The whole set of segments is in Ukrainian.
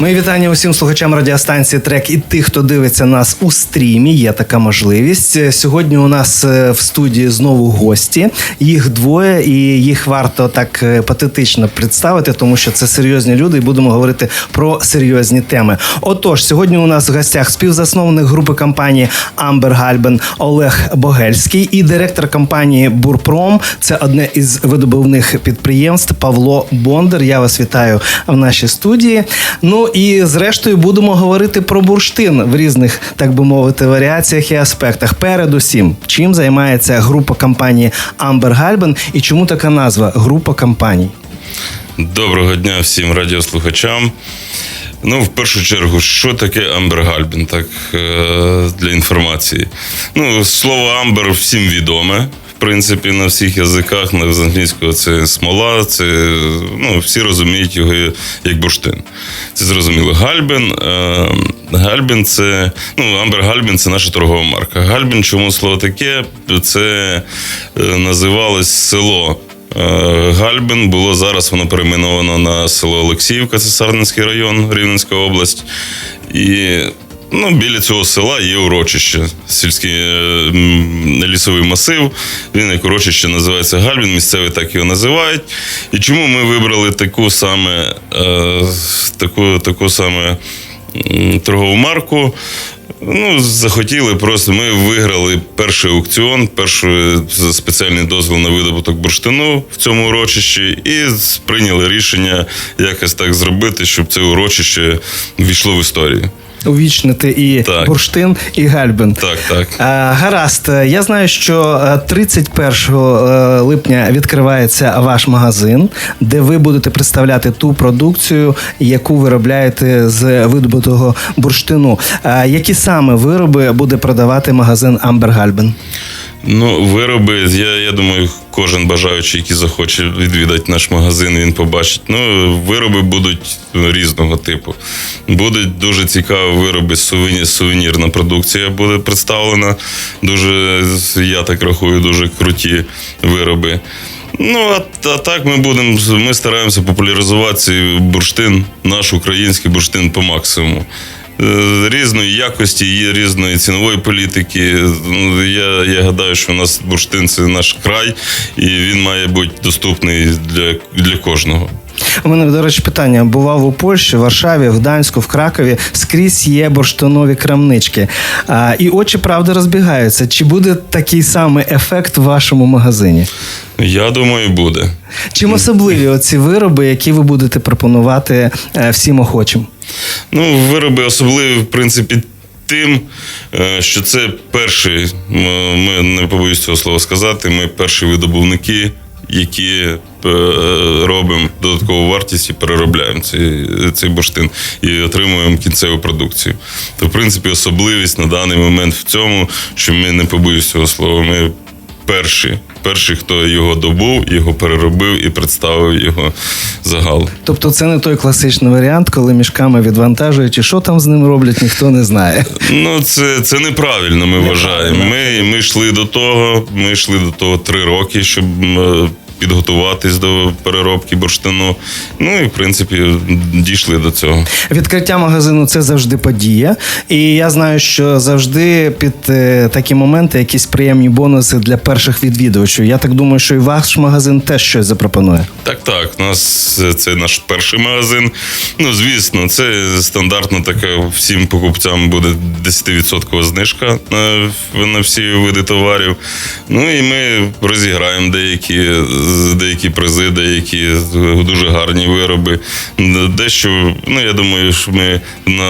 Мої вітання усім слухачам радіостанції Трек і тих, хто дивиться нас у стрімі. Є така можливість. Сьогодні у нас е, в студії знову гості. Їх двоє, і їх варто так е, патетично представити, тому що це серйозні люди, і будемо говорити про серйозні теми. Отож, сьогодні у нас в гостях співзасновник групи компанії Амбер Гальбен Олег Богельський і директор компанії Бурпром. Це одне із видобувних підприємств Павло Бондар. Я вас вітаю в нашій студії. Ну і зрештою будемо говорити про бурштин в різних, так би мовити, варіаціях і аспектах. Передусім, чим займається група компанії Амбер Гальбен і чому така назва група компаній? Доброго дня всім радіослухачам. Ну, в першу чергу, що таке амбергальбін, так е, для інформації. Ну, слово амбер всім відоме. Принципі, на всіх язиках, на- англійського це смола, це ну, всі розуміють його як бурштин. Це зрозуміло. Гальбін. Е, Гальбін це. Ну, Амбер Гальбін це наша торгова марка. Гальбін, чому слово таке? Це е, називалось село Е, Гальбин було зараз воно перейменовано на село Олексіївка, це Сарненський район, Рівненська область. І ну, біля цього села є урочище, сільський е, лісовий масив. Він як урочище називається Гальбін, місцеві так його називають. І чому ми вибрали таку саме, е, таку, таку саме торгову марку? Ну, захотіли просто. Ми виграли перший аукціон, перший спеціальний дозвіл на видобуток бурштину в цьому урочищі, і прийняли рішення якось так зробити, щоб це урочище війшло в історію. Увічнити і Так. бурштин, і гальбен. Так, так. А, гаразд, Е, я знаю, що е, 31 е, липня відкривається ваш магазин, де ви будете представляти ту продукцію, яку виробляєте з видобутого бурштину. А, які саме вироби буде продавати магазин Амбер Гальбен? Ну, вироби, я, я думаю, кожен бажаючий, який захоче відвідати наш магазин, він побачить. Ну, вироби будуть різного типу. Будуть дуже цікаві вироби, сувені, сувенірна продукція буде представлена. Дуже, я так рахую, дуже круті вироби. Ну, а, а так ми будемо, ми стараємося популяризувати бурштин, наш український бурштин по максимуму. Е, Різної якості, є різної цінової політики. Ну, Я, я гадаю, що у нас бурштин це наш край, і він має бути доступний для, для кожного. У мене, до речі, питання: бував у Польщі, в Варшаві, в Гданську, в Кракові. Скрізь є бурштинові крамнички. А, і очі правда розбігаються. Чи буде такий самий ефект в вашому магазині? Я думаю, буде. Чим особливі оці вироби, які ви будете пропонувати е, всім охочим? Ну, вироби особливі, в принципі, тим, е, що це перші, ми не побоюсь цього слова сказати, ми перші видобувники, які е, робимо додаткову вартість і переробляємо цей, цей бурштин і отримуємо кінцеву продукцію. То, в принципі, особливість на даний момент в цьому, що ми не побоюсь цього слова. Ми перші, перші, хто його добув, його переробив і представив його загал. Тобто, це не той класичний варіант, коли мішками відвантажують, і що там з ним роблять, ніхто не знає. Ну, це, це неправильно, ми вважаємо. Ми, ми йшли до того, ми йшли до того три роки, щоб підготуватись до переробки бурштину. Ну і в принципі дійшли до цього. Відкриття магазину це завжди подія. І я знаю, що завжди під е, такі моменти якісь приємні бонуси для перших відвідувачів. Я так думаю, що і ваш магазин теж щось запропонує. Так, так. У нас це наш перший магазин. Ну, звісно, це стандартно така всім покупцям буде 10% знижка на, на всі види товарів. Ну і ми розіграємо деякі, деякі призи, деякі дуже гарні вироби. Дещо, ну я думаю, що ми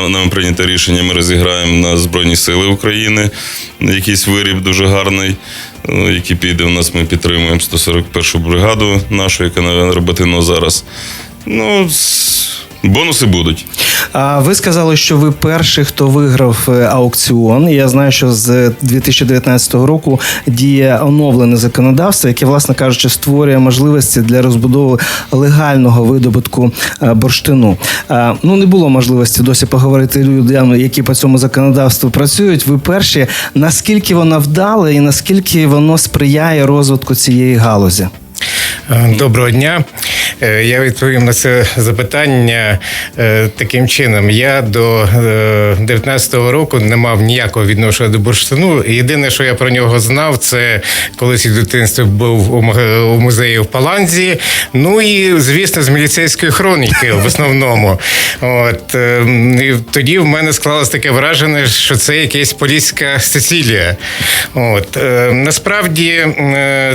нам прийнято рішення, ми розіграємо на Збройні Сили України. Якийсь виріб дуже гарний. Ну, який піде у нас, ми підтримуємо 141 бригаду нашу, яка на Роботино зараз. Ну, Бонуси будуть. А ви сказали, що ви перший, хто виграв е, аукціон. Я знаю, що з 2019 року діє оновлене законодавство, яке, власне кажучи, створює можливості для розбудови легального видобутку е, бурштину. Е, Ну не було можливості досі поговорити людям, які по цьому законодавству працюють. Ви перші, наскільки воно вдале і наскільки воно сприяє розвитку цієї галузі? Е, Доброго дня. Е, Я відповім на це запитання е, таким чином. Я до 19-го року не мав ніякого відношення до бурштину. Єдине, що я про нього знав, це колись у дитинстві був у музеї в Паланзі. Ну і звісно, з міліцейської хроніки в основному. От е, і тоді в мене склалось таке враження, що це якась поліська Сицилія. От е, насправді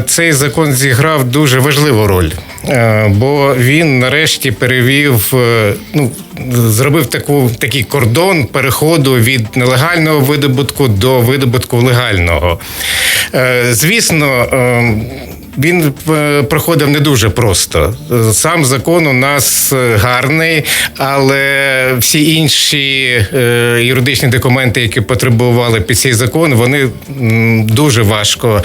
цей закон зіграв дуже важливу роль, е, бо він нарешті перевів, е, ну зробив таку такий кордон переходу від нелегального видобутку до видобутку легального. Е, Звісно. Він е, проходив не дуже просто. Сам закон у нас е, гарний, але всі інші е, юридичні документи, які потребували під цей закон, вони дуже важко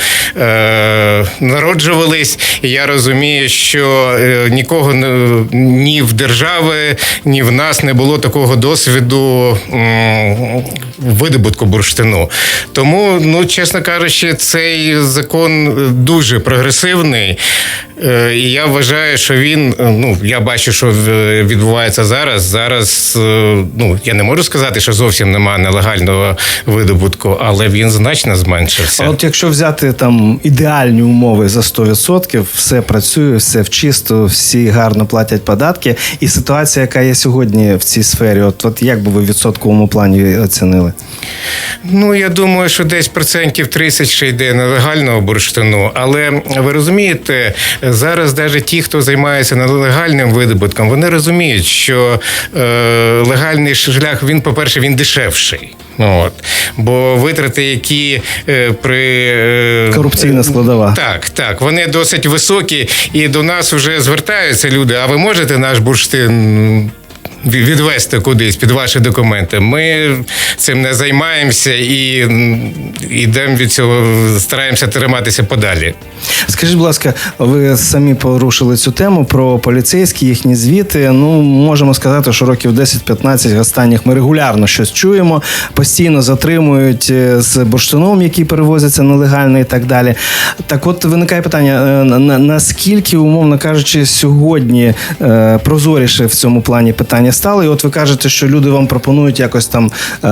народжувались. Я розумію, що нікого ні в держави, ні в нас не було такого досвіду видобутку бурштину. Тому, ну чесно кажучи, цей закон дуже прогресивний. Е, І я вважаю, що він, е, ну я бачу, що відбувається зараз. Зараз е, ну я не можу сказати, що зовсім немає нелегального видобутку, але він значно зменшився. А от якщо взяти там ідеальні умови за 100%, все працює, все вчисто, всі гарно платять податки. І ситуація, яка є сьогодні в цій сфері, от, от як би ви в відсотковому плані оцінили? Ну, я думаю, що десь процентів 30 ще йде нелегального бурштину. Але ви розумієте, зараз навіть ті, хто займається нелегальним видобутком, вони розуміють, що е, легальний шлях він, по-перше, він дешевший. От. Бо витрати, які е, при е, Корупційна складова. Так, так, вони досить високі, і до нас вже звертаються люди. А ви можете наш бурштин відвести кудись під ваші документи? Ми цим не займаємося і йдемо від цього, стараємося триматися подалі. Скажіть, будь ласка, ви самі порушили цю тему про поліцейські їхні звіти. Ну можемо сказати, що років 10-15 останніх ми регулярно щось чуємо, постійно затримують е, з бурштином, який перевозяться нелегально і так далі. Так, от виникає питання: е, на- на- наскільки, умовно кажучи, сьогодні е, прозоріше в цьому плані питання стало? І от ви кажете, що люди вам пропонують якось там е,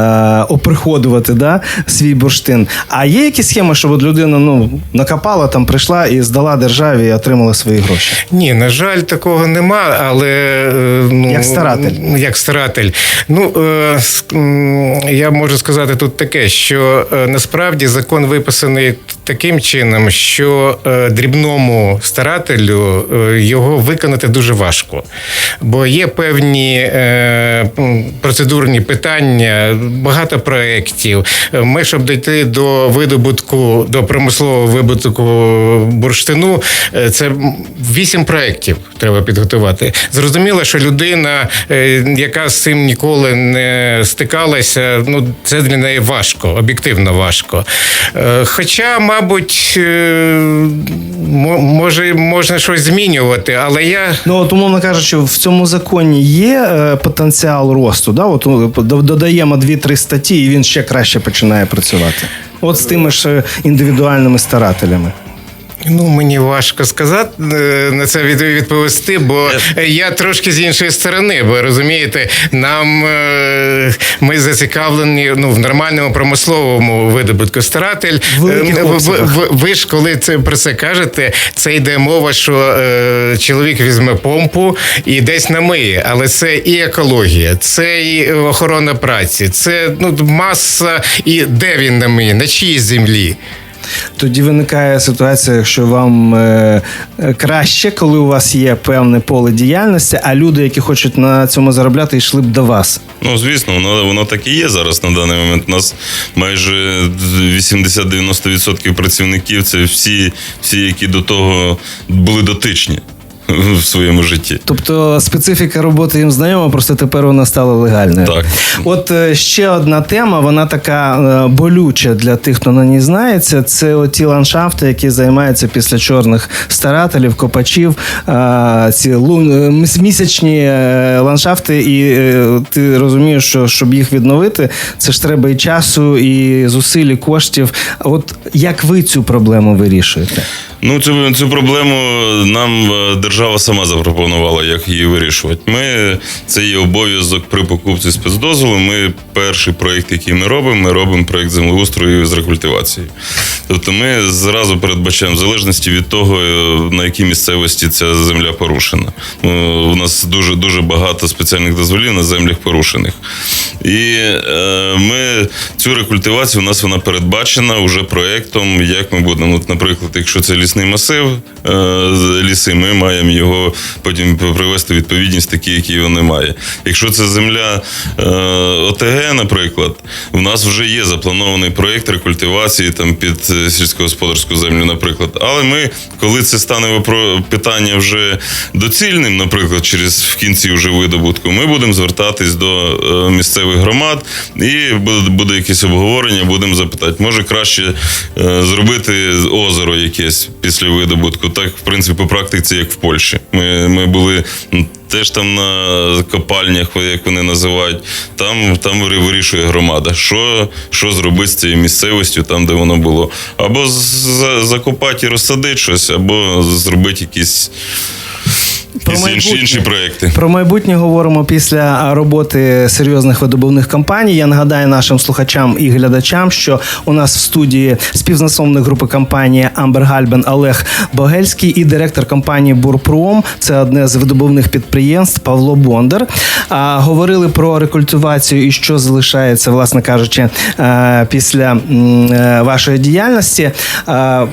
оприходувати да, свій бурштин. А є якісь схеми, щоб от людина ну накопала там, прийшла і здала державі і отримала свої гроші? Ні, на жаль, такого нема, але е, ну Як старатель. Як старатель. Ну е, с- м, я можу сказати тут таке, що е, насправді закон виписаний таким чином, що е, дрібному старателю е, його виконати дуже важко, бо є певні е, процедурні питання, багато проєктів. Ми, щоб дійти до видобутку, до промислового видобутку бурштину, це вісім проєктів треба підготувати. Зрозуміло, що людина, яка з цим ніколи не стикалася, ну це для неї важко, об'єктивно важко. Хоча, мабуть, е, мо- може, можна щось змінювати, але я Ну, от, умовно кажучи, в цьому законі є е, потенціал росту. Да? От, ну, додаємо 2-3 статті, і він ще краще починає працювати. От з тими ж е, індивідуальними старателями. Ну, мені важко сказати е, на це відповісти, бо я трошки з іншої сторони. Бо розумієте, нам е, ми зацікавлені ну, в нормальному промисловому видобутку. Старатель, В е, ви, ви, ви ж коли це про це кажете, це йде мова, що е, чоловік візьме помпу і десь намиє. Але це і екологія, це і охорона праці, це ну маса, і де він намиє, на чиїй землі. Тоді виникає ситуація, що вам е, е, краще, коли у вас є певне поле діяльності, а люди, які хочуть на цьому заробляти, йшли б до вас. Ну, звісно, воно, воно так і є зараз на даний момент. У нас майже 80-90% працівників це всі, всі, які до того були дотичні. в своєму житті. Тобто специфіка роботи їм знайома, просто тепер вона стала легальною. Так. От е, ще одна тема, вона така е, болюча для тих, хто на ній знається. Це оті ландшафти, які займаються після чорних старателів, копачів, е, ці місячні ландшафти, і ти розумієш, що щоб їх відновити, це ж треба і часу, і зусиль, і коштів. От як ви цю проблему вирішуєте? Ну, цю, цю проблему нам е, держава сама запропонувала, як її вирішувати. Ми це є обов'язок при покупці спецдозволу. Ми перший проєкт, який ми робимо, ми робимо проєкт землеустрою з рекультивації. Тобто ми зразу передбачаємо в залежності від того, е, на якій місцевості ця земля порушена. Ну, У нас дуже дуже багато спеціальних дозволів на землях порушених. І е, ми цю рекультивацію у нас вона передбачена вже проєктом, як ми будемо. Наприклад, якщо це лісний масив, е, ліси, ми маємо його потім привести в відповідність такі, які вони має. Якщо це земля е, ОТГ, наприклад, у нас вже є запланований проєкт рекультивації там під е, сільськогосподарську землю, наприклад. Але ми, коли це стане питання вже доцільним, наприклад, через в кінці вже видобутку, ми будемо звертатись до місцевих громад і буде, якесь обговорення, будемо запитати, може краще зробити озеро якесь після видобутку. Так, в принципі, по практиці, як в Польщі. Ми, ми були. Теж там на копальнях, як вони називають, там, там вирішує громада, що, що зробити з цією місцевістю, там, де воно було. Або закопати і розсадити щось, або зробити якісь, якісь інші, майбутнє. інші проекти. Про майбутнє говоримо після роботи серйозних видобувних компаній. Я нагадаю нашим слухачам і глядачам, що у нас в студії співзасновник групи компанії Амбер Гальбен Олег Богельський і директор компанії Бурпром. Це одне з видобувних підприємств Павло Бондар. А, говорили про рекультивацію і що залишається, власне кажучи, е, після е, вашої діяльності.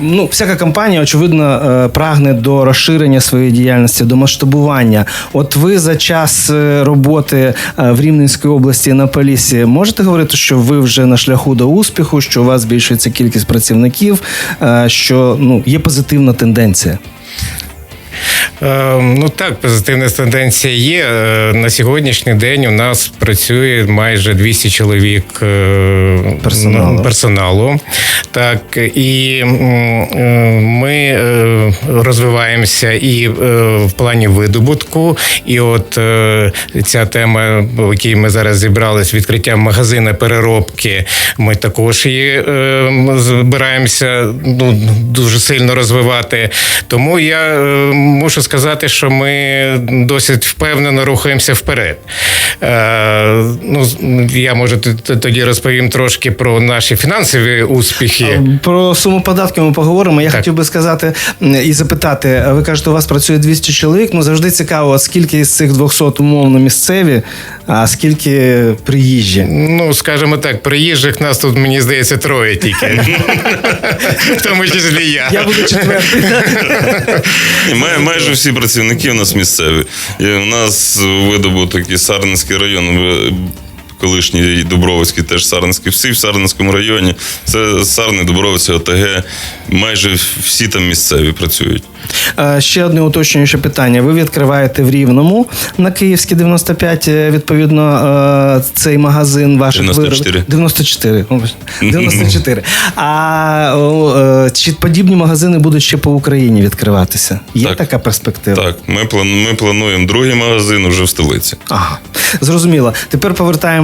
Ну, всяка компанія, очевидно, е, прагне до розширення своєї діяльності, до масштабування. От ви за час е, роботи е, в Рівненській області на Полісі можете говорити, що ви вже на шляху до успіху, що у вас збільшується кількість працівників, е, що ну є позитивна тенденція. Е, Ну так, позитивна тенденція є. Е, На сьогоднішній день у нас працює майже 200 чоловік е, Персоналу. ну, персоналу. Так, і ми розвиваємося і в плані видобутку. І от ця тема, в якій ми зараз зібрались, відкриття магазину переробки, ми також її збираємося ну, дуже сильно розвивати. Тому я мушу сказати, що ми досить впевнено рухаємося вперед. Е, ну, я може тоді розповім трошки про наші фінансові успіхи. Про суму податків ми поговоримо. Я Так. хотів би сказати і запитати: ви кажете, у вас працює 200 чоловік. Ну завжди цікаво, скільки із цих 200 умовно місцеві, а скільки приїжджі. Ну, скажімо так, приїжджих нас тут, мені здається, троє тільки. В тому числі я. Я буду четвертий. Май- майже всі працівники у нас місцеві. І у нас видобуток і Сарненський район. Колишній Дубровицький, теж Сарненський, всі в Сарненському районі. Це Сарни, Дубровиця, ОТГ. Майже всі там місцеві працюють. Е, Ще одне уточнююче питання. Ви відкриваєте в Рівному на Київській 95, е, відповідно, е, цей магазин ваших 94. виробів. 94. 94. А чи подібні магазини будуть ще по Україні відкриватися? Є Так. така перспектива? Так, ми, план, ми плануємо другий магазин уже в столиці. Ага, зрозуміло. Тепер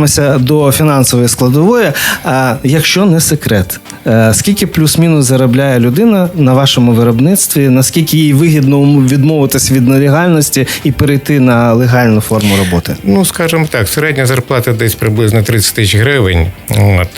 повертаємося до фінансової складової. А, якщо не секрет, е, скільки плюс-мінус заробляє людина на вашому виробництві? Наскільки їй вигідно відмовитись від нелегальності і перейти на легальну форму роботи? Ну, скажімо так, середня зарплата десь приблизно 30 тисяч гривень. От.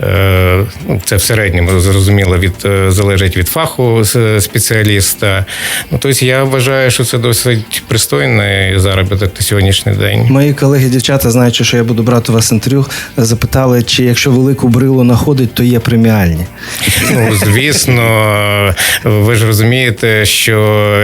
Е, ну, це в середньому, зрозуміло, від, е, залежить від фаху спеціаліста. Ну, тобто я вважаю, що це досить пристойний заробіток на сьогоднішній день. Мої колеги, дівчата, знаючи, що я буду брати вас інтерв'ю, запитали, чи якщо велику брилу находить, то є преміальні. Ну, звісно, ви ж розумієте, що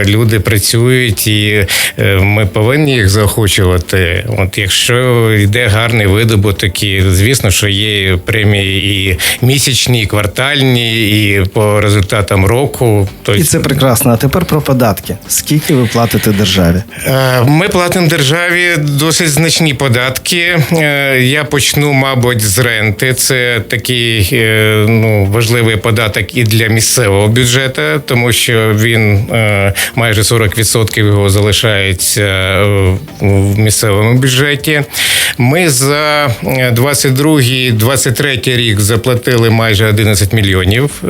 люди працюють, і е, ми повинні їх заохочувати. От якщо йде гарний видобуток, і звісно, що є премії і місячні. і квартальні, і по результатам року. Тобто, І це прекрасно. А тепер про податки. Скільки ви платите державі? Е, Ми платимо державі досить значні податки. Е, Я почну, мабуть, з ренти. Це такий ну, важливий податок і для місцевого бюджету, тому що він е, майже 40% його залишається е, в місцевому бюджеті. Ми за 22-23 рік заплатили майже 11 мільйонів е,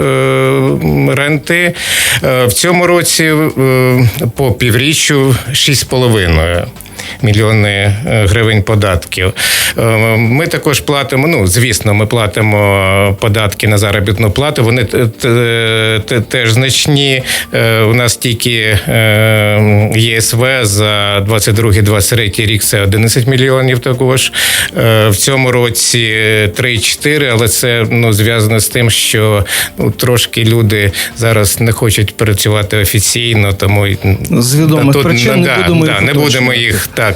ренти. Е, В цьому році е, по півріччю 6,5 мільйони е, гривень податків. Е, Ми також платимо. Ну звісно, ми платимо податки на заробітну плату. Вони те- те- те- теж значні. Е, У нас тільки ЄСВ за 22-23 рік це 11 мільйонів. Також в цьому році 3-4, але це ну зв'язано з тим, що ну трошки люди зараз не хочуть працювати офіційно, тому З відомих причин ну, не будемо да, їх не будемо їх так.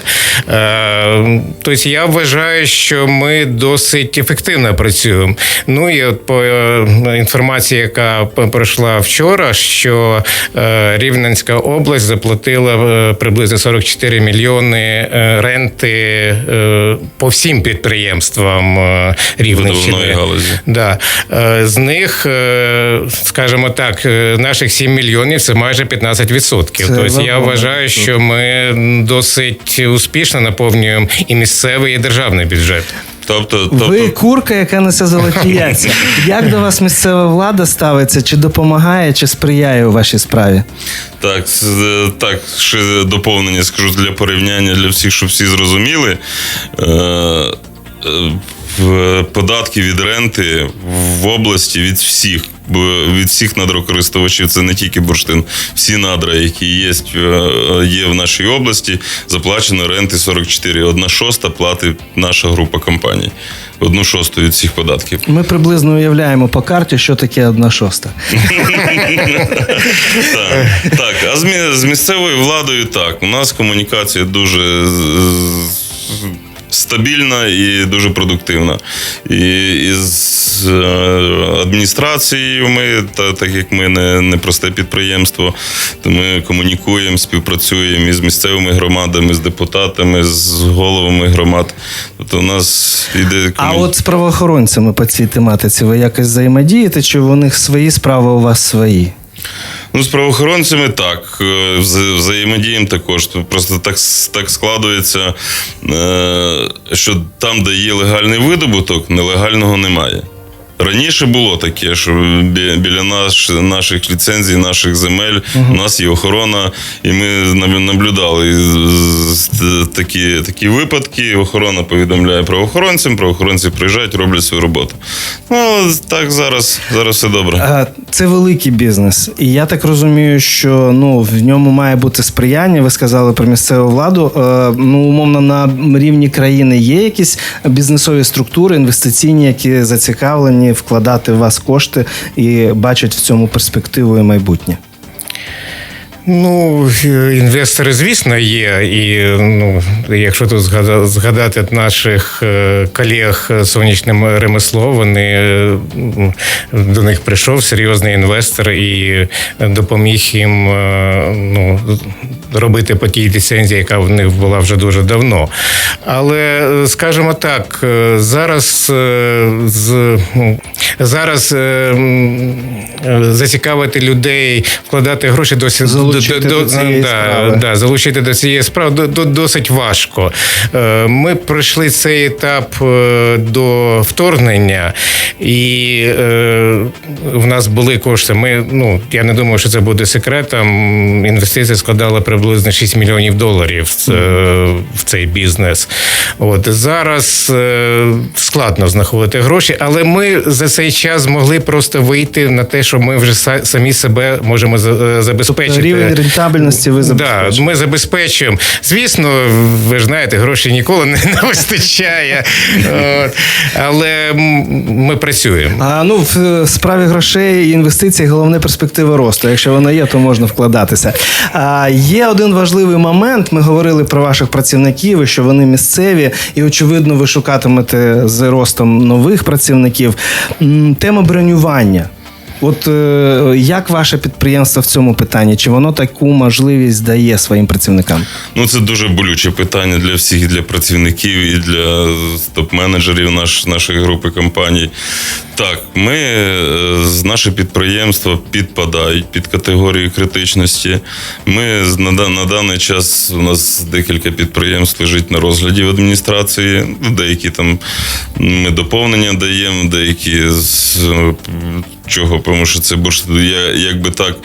Е, тобто я вважаю, що ми досить ефективно працюємо. Ну і от по е, інформації, яка пройшла вчора, що е, Рівненська область заплатила е, приблизно 44 мільйони е, ренти е, по всім підприємствам е, Рівненщини. галузі. Да. Е, З них, е, скажімо так, наших 7 мільйонів це майже 15%. Це Тобто я вважаю, що ми досить успішно наповнюємо і місцевий, і державний бюджет. Тобто, тобто Ви курка, яка несе золоті яйця. Як до вас місцева влада ставиться? Чи допомагає, чи сприяє у вашій справі? Так, е, так, ще доповнення скажу для порівняння для всіх, щоб всі зрозуміли. Е, е, в- Податки від ренти в області від всіх, бо від всіх надрокористувачів, це не тільки бурштин, всі надра, які є, е, є в нашій області, заплачено ренти 44. Одна шоста платить наша група компаній. Одну шосту від всіх податків. Ми приблизно уявляємо по карті, що таке одна шоста. Так, а з, місцевою владою так. У нас комунікація дуже стабільна і дуже продуктивна. І, і з е, адміністрацією ми, та, так як ми не, не просте підприємство, то ми комунікуємо, співпрацюємо із місцевими громадами, з депутатами, з головами громад. Тобто у нас іде А от з правоохоронцями по цій тематиці ви якось взаємодієте, чи у них свої справи, у вас свої? Ну, з правоохоронцями так. е, Взаємодіємо також. Просто так, так складується, е, що там, де є легальний видобуток, нелегального немає. Раніше було таке, що бі- біля наш, наших ліцензій, наших земель у нас є охорона, і ми наб- наблюдали такі, такі випадки. Охорона повідомляє правоохоронцям, правоохоронці приїжджають, роблять свою роботу. Ну, так зараз, зараз все добре. Це великий бізнес, і я так розумію, що ну в ньому має бути сприяння. Ви сказали про місцеву владу. Е, Ну, умовно, на рівні країни є якісь бізнесові структури, інвестиційні, які зацікавлені вкладати в вас кошти і бачать в цьому перспективу і майбутнє. Ну, інвестори, звісно, є. І ну, якщо тут згада- згадати наших е, колег сонячним ремесло, вони до них прийшов серйозний інвестор і допоміг їм е, ну, робити по тій ліцензії, яка в них була вже дуже давно. Але, скажімо так, е, зараз з зараз м, е, зацікавити людей вкладати гроші досить Залучити до цієї да, справи. Да, залучити до цієї справи до, до- досить важко. Е, Ми пройшли цей етап е, до вторгнення, і е, в нас були кошти. Ми, ну, я не думаю, що це буде секретом. Інвестиції складали приблизно 6 мільйонів доларів в, цей бізнес. От зараз складно знаходити гроші, але ми за цей час змогли просто вийти на те, що ми вже самі себе можемо забезпечити. Рівень рентабельності ви Да, ми забезпечуємо. Звісно, ви ж знаєте, грошей ніколи не, вистачає. От. Але ми працюємо. А ну в е, справі грошей і інвестицій головне перспектива росту. Якщо вона є, то можна вкладатися. А є один важливий момент. Ми говорили про ваших працівників, і що вони місцеві, і очевидно, ви шукатимете з ростом нових працівників. Тема бронювання. От е, як ваше підприємство в цьому питанні? Чи воно таку можливість дає своїм працівникам? Ну, це дуже болюче питання для всіх, і для працівників, і для топ-менеджерів наш, нашої групи компаній. Так, ми е, з- наше підприємство підпадають під категорію критичності. Ми на, на даний час у нас декілька підприємств лежить на розгляді в адміністрації. Деякі там ми доповнення даємо, деякі з чого, тому що це бурш, я, якби так.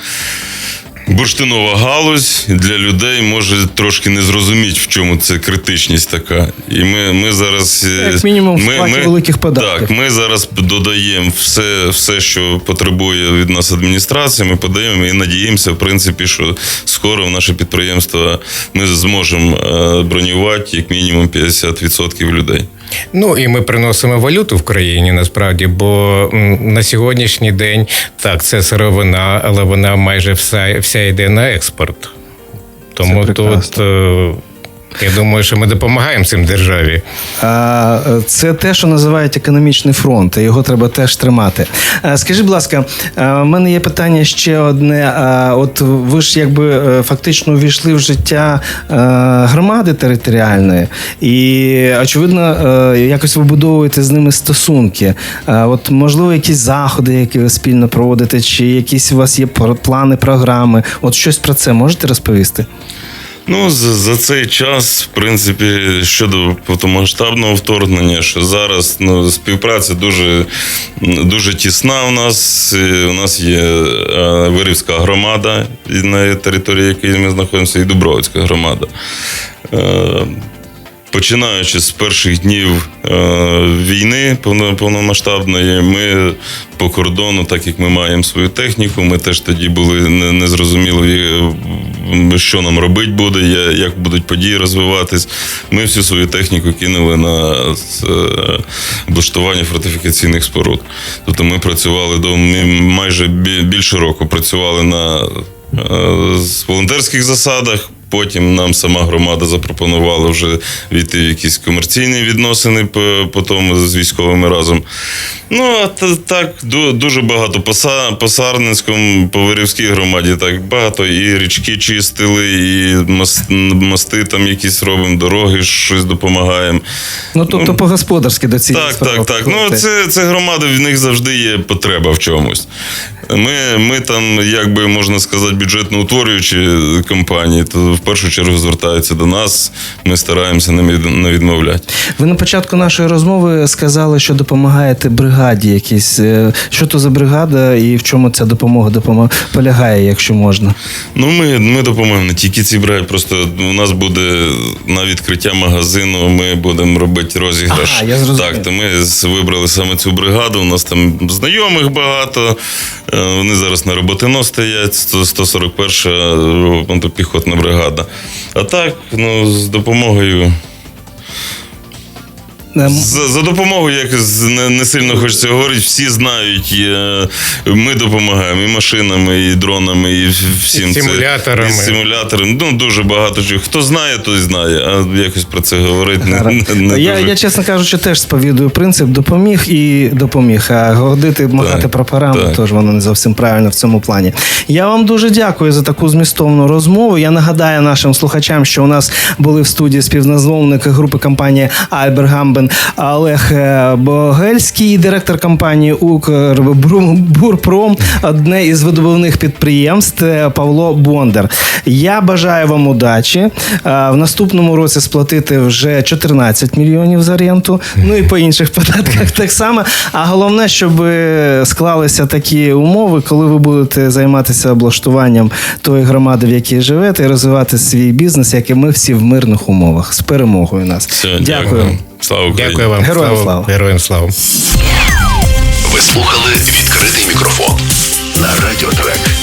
Бурштинова галузь для людей може трошки не зрозуміти, в чому це критичність така. І ми, ми зараз. е, Як мінімум, в сплаті великих податків. Так, ми зараз додаємо все, все, що потребує від нас адміністрація. Ми подаємо і надіємося, в принципі, що скоро в наше підприємство ми зможемо е, бронювати як мінімум 50% людей. Ну і ми приносимо валюту в країні насправді, бо на сьогоднішній день так, це сировина, але вона майже вся, вся йде на експорт. Тому тут я думаю, що ми допомагаємо цим державі. Це те, що називають економічний фронт, і його треба теж тримати. А, Скажіть, будь ласка, в мене є питання ще одне. А, От ви ж якби е, фактично увійшли в життя е, громади територіальної, і очевидно, е, якось вибудовуєте з ними стосунки. От можливо, якісь заходи, які ви спільно проводите, чи якісь у вас є плани, програми? От щось про це можете розповісти? Ну, за, за цей час, в принципі, щодо повномасштабного вторгнення, що зараз ну, співпраця дуже, дуже тісна у нас. У нас є е, Вирівська громада на території якої ми знаходимося, і Дубровицька громада. Е, Починаючи з перших днів е, війни повномасштабної, ми по кордону, так як ми маємо свою техніку, ми теж тоді були не, не зрозуміло, е, що нам робити буде, як будуть події розвиватись. Ми всю свою техніку кинули на е, облаштування фортифікаційних споруд. Тобто ми працювали до ми майже більше року працювали на е, з волонтерських засадах. Потім нам сама громада запропонувала вже війти в якісь комерційні відносини по, по тому з військовими разом. Ну, а та- так, дуже багато по, Са- по Сарненському, по Вирівській громаді, так багато і річки чистили, і мос- мости там якісь робимо, дороги щось допомагаємо. Ну тобто по-господарськи до цієї Так, справи так, так. Ну, це, це громада, в них завжди є потреба в чомусь. Ми, ми там, як би можна сказати, бюджетно утворюючі компанії, то в першу чергу звертаються до нас. Ми стараємося не від- не відмовляти. Ви на початку нашої розмови сказали, що допомагаєте бригаді якійсь. Е, Що то за бригада і в чому ця допомога допомо- полягає, якщо можна? Ну, ми, ми допоможемо не тільки ці бригаді, просто у нас буде на відкриття магазину, ми будемо робити розіграш. Ага, я зрозумів. Так, то ми вибрали саме цю бригаду. У нас там знайомих багато. Е, Вони зараз на роботино стоять, 100 141 піхотна бригада. А так, ну, з допомогою. Ем, За, за допомогою якось не, не сильно хочеться говорити. Всі знають, е, ми допомагаємо і машинами, і дронами, і всім І це- і симуляторами. Ну дуже багато чого. Хто знає, той знає. А якось про це говорити не, не, не я, дуже. я, чесно кажучи, теж сповідую принцип допоміг і допоміг. А гордити, махати Так, прапорами, так. теж воно не зовсім правильно в цьому плані. Я вам дуже дякую за таку змістовну розмову. Я нагадаю нашим слухачам, що у нас були в студії співназовники групи компанії Альбергамбен Олег е, Богельський, директор компанії Укрбурпром, одне із видобувних підприємств е, Павло Бондар. Я бажаю вам удачі. Е, В наступному році сплатити вже 14 мільйонів за ренту. Ну і по інших податках так само. А головне, щоб склалися такі умови, коли ви будете займатися облаштуванням тої громади, в якій живете, і розвивати свій бізнес, як і ми всі в мирних умовах. З перемогою нас. Все, Дякую. Слава Україні! Дякую вам. Героям слава. Героям слава. Ви слухали відкритий мікрофон на радіотрек.